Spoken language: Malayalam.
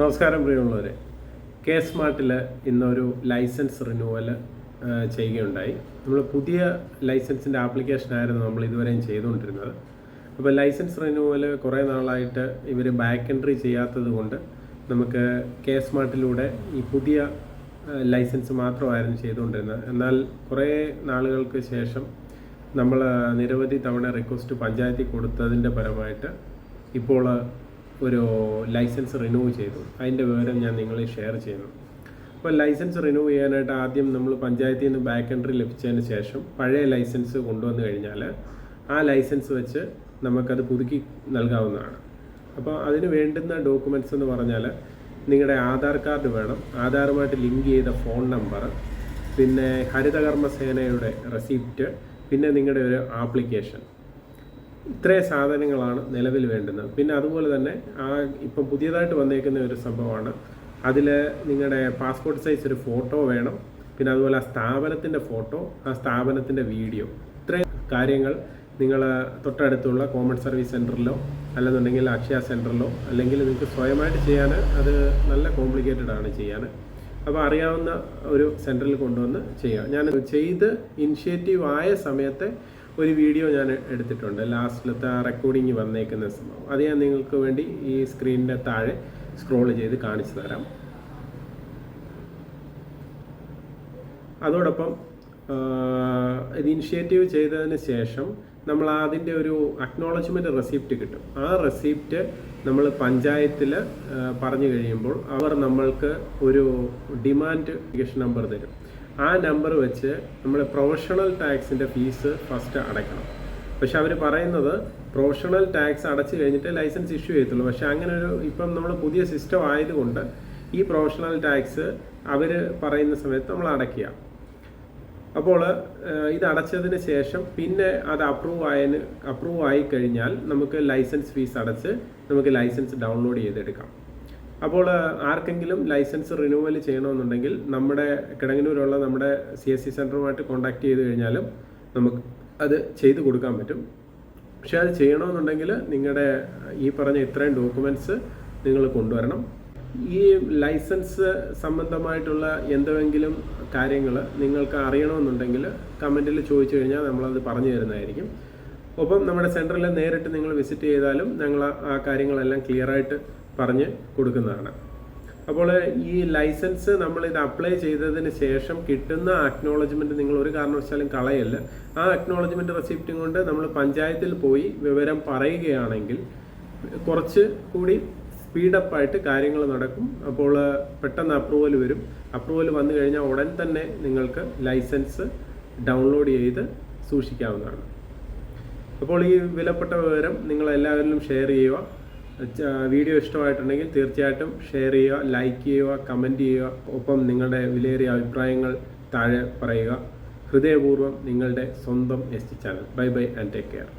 നമസ്കാരം പ്രിയമുള്ളവരെ. കെ സ്മാർട്ടിൽ ഇന്നൊരു ലൈസൻസ് റിന്യൂവൽ ചെയ്യുകയുണ്ടായി. നമ്മൾ പുതിയ ലൈസൻസിന്റെ ആപ്ലിക്കേഷനായിരുന്നു നമ്മൾ ഇതുവരെയും ചെയ്തുകൊണ്ടിരുന്നത്. അപ്പോൾ ലൈസൻസ് റിന്യൂവൽ കുറേ നാളായിട്ട് ഇവർ ബാക്ക് എൻട്രി ചെയ്യാത്തത് കൊണ്ട് നമുക്ക് കെ സ്മാർട്ടിലൂടെ ഈ പുതിയ ലൈസൻസ് മാത്രമായിരുന്നു ചെയ്തുകൊണ്ടിരുന്നത്. എന്നാൽ കുറേ നാളുകൾക്ക് ശേഷം നമ്മൾ നിരവധി തവണ റിക്വസ്റ്റ് പഞ്ചായത്തിൽ കൊടുത്തതിന്റെ പരമായിട്ട് ഇപ്പോൾ ഒരു ലൈസൻസ് റിന്യൂ ചെയ്തു. അതിന്റെ വിവരം ഞാൻ നിങ്ങളെ ഷെയർ ചെയ്യുന്നു. അപ്പോൾ ലൈസൻസ് റിന്യൂ ചെയ്യാനായിട്ട് ആദ്യം നമ്മൾ പഞ്ചായത്തിൽ നിന്ന് ബാക്ക് എൻട്രി ലഭിച്ചതിന് ശേഷം പഴയ ലൈസൻസ് കൊണ്ടുവന്നു കഴിഞ്ഞാൽ ആ ലൈസൻസ് വെച്ച് നമുക്കത് പുതുക്കി നൽകാവുന്നതാണ്. അപ്പോൾ അതിന് വേണ്ടുന്ന ഡോക്യുമെന്റ്സ് എന്ന് പറഞ്ഞാൽ നിങ്ങളുടെ ആധാർ കാർഡ് വേണം. ആധാറുമായിട്ട് ലിങ്ക് ചെയ്ത ഫോൺ നമ്പർ പിന്നെ ഹരിതകർമ്മ സേനയുടെ റെസിപ്റ്റ് പിന്നെ നിങ്ങളുടെ ഒരു ആപ്ലിക്കേഷൻ. ഇത്രയും സാധനങ്ങളാണ് നിലവിൽ വേണ്ടുന്നത്. പിന്നെ അതുപോലെ തന്നെ ആ ഇപ്പം പുതിയതായിട്ട് വന്നേക്കുന്ന ഒരു സംഭവമാണ്. അതിൽ നിങ്ങളുടെ പാസ്പോർട്ട് സൈസ് ഒരു ഫോട്ടോ വേണം. പിന്നെ അതുപോലെ ആ സ്ഥാപനത്തിന്റെ ഫോട്ടോ ആ സ്ഥാപനത്തിന്റെ വീഡിയോ ഇത്രയും കാര്യങ്ങൾ നിങ്ങൾ തൊട്ടടുത്തുള്ള കോമൺ സർവീസ് സെന്ററിലോ അല്ലെന്നുണ്ടെങ്കിൽ അക്ഷയ സെന്ററിലോ അല്ലെങ്കിൽ നിങ്ങൾക്ക് സ്വയമായിട്ട് ചെയ്യാൻ അത് നല്ല കോംപ്ലിക്കേറ്റഡ് ആണ് ചെയ്യാൻ അപ്പോൾ അറിയാവുന്ന ഒരു സെന്ററിൽ കൊണ്ടുവന്ന് ചെയ്യുക ഞാൻ ചെയ്ത് ഇനിഷ്യേറ്റീവ് ആയ സമയത്തെ ഒരു വീഡിയോ ഞാൻ എടുത്തിട്ടുണ്ട്. ലാസ്റ്റിലത്തെ ആ റെക്കോർഡിങ് വന്നേക്കുന്ന സംഭവം. അത് ഞാൻ നിങ്ങൾക്ക് വേണ്ടി ഈ സ്ക്രീനിന്റെ താഴെ സ്ക്രോൾ ചെയ്ത് കാണിച്ചു തരാം. അതോടൊപ്പം ഇത് ഇനിഷ്യേറ്റീവ് ചെയ്തതിന് ശേഷം നമ്മൾ അതിന്റെ ഒരു അക്നോളജ്മെന്റ് റെസിപ്റ്റ് കിട്ടും. ആ റെസിപ്റ്റ് നമ്മൾ പഞ്ചായത്തിൽ പറഞ്ഞു കഴിയുമ്പോൾ അവർ നമ്മൾക്ക് ഒരു ഡിമാൻഡ് നമ്പർ തരും. ആ നമ്പർ വെച്ച് നമ്മൾ പ്രൊഫഷണൽ ടാക്സിന്റെ ഫീസ് ഫസ്റ്റ് അടയ്ക്കണം. പക്ഷെ അവർ പറയുന്നത് പ്രൊഫഷണൽ ടാക്സ് അടച്ചു കഴിഞ്ഞിട്ട് ലൈസൻസ് ഇഷ്യൂ ചെയ്യത്തുള്ളൂ. പക്ഷെ അങ്ങനെ ഒരു ഇപ്പം നമ്മൾ പുതിയ സിസ്റ്റം ആയതുകൊണ്ട് ഈ പ്രൊഫഷണൽ ടാക്സ് അവർ പറയുന്ന സമയത്ത് നമ്മൾ അടയ്ക്കുക. അപ്പോൾ ഇത് അടച്ചതിന് ശേഷം പിന്നെ അത് അപ്രൂവ് ആയതിന് അപ്രൂവ് ആയി കഴിഞ്ഞാൽ നമുക്ക് ലൈസൻസ് ഫീസ് അടച്ച് നമുക്ക് ലൈസൻസ് ഡൗൺലോഡ് ചെയ്തെടുക്കാം. അപ്പോൾ ആർക്കെങ്കിലും ലൈസൻസ് റിന്യൂവൽ ചെയ്യണമെന്നുണ്ടെങ്കിൽ നമ്മുടെ കിടങ്ങനൂരുള്ള നമ്മുടെ സി എസ് സി സെന്ററുമായിട്ട് കോൺടാക്ട് ചെയ്ത് കഴിഞ്ഞാലും നമുക്ക് അത് ചെയ്ത് കൊടുക്കാൻ പറ്റും. പക്ഷെ അത് ചെയ്യണമെന്നുണ്ടെങ്കിൽ നിങ്ങളുടെ ഈ പറഞ്ഞ ഇത്രയും ഡോക്യുമെന്റ്സ് നിങ്ങൾ കൊണ്ടുവരണം. ഈ ലൈസൻസ് സംബന്ധമായിട്ടുള്ള എന്തെങ്കിലും കാര്യങ്ങൾ നിങ്ങൾക്ക് അറിയണമെന്നുണ്ടെങ്കിൽ കമന്റിൽ ചോദിച്ചു കഴിഞ്ഞാൽ നമ്മളത് പറഞ്ഞു തരുന്നതായിരിക്കും. ഒപ്പം നമ്മുടെ സെന്ററിൽ നേരിട്ട് നിങ്ങൾ വിസിറ്റ് ചെയ്താലും ഞങ്ങൾ ആ കാര്യങ്ങളെല്ലാം ക്ലിയറായിട്ട് പറഞ്ഞ് കൊടുക്കുന്നതാണ്. അപ്പോൾ ഈ ലൈസൻസ് നമ്മൾ ഇത് അപ്ലൈ ചെയ്തതിന് ശേഷം കിട്ടുന്ന അക്നോളജ്മെന്റ് നിങ്ങൾ ഒരു കാരണവശാലും കളയല്ല. ആ അക്നോളജ്മെന്റ് റെസിപ്റ്റും കൊണ്ട് നമ്മൾ പഞ്ചായത്തിൽ പോയി വിവരം പറയുകയാണെങ്കിൽ കുറച്ച് കൂടി സ്പീഡപ്പ് ആയിട്ട് കാര്യങ്ങൾ നടക്കും. അപ്പോൾ പെട്ടെന്ന് അപ്രൂവൽ വരും. അപ്രൂവൽ വന്നു കഴിഞ്ഞാൽ ഉടൻ തന്നെ നിങ്ങൾക്ക് ലൈസൻസ് ഡൗൺലോഡ് ചെയ്ത് സൂക്ഷിക്കാവുന്നതാണ്. അപ്പോൾ ഈ വിലപ്പെട്ട വിവരം നിങ്ങൾ എല്ലാവരിലും ഷെയർ ചെയ്യുക. വീഡിയോ ഇഷ്ടമായിട്ടുണ്ടെങ്കിൽ തീർച്ചയായിട്ടും ഷെയർ ചെയ്യുക ലൈക്ക് ചെയ്യുക കമന്റ് ചെയ്യുക. ഒപ്പം നിങ്ങളുടെ വിലയേറിയ അഭിപ്രായങ്ങൾ താഴെ പറയുക. ഹൃദയപൂർവം നിങ്ങളുടെ സ്വന്തം S T channel. Bye bye and take care.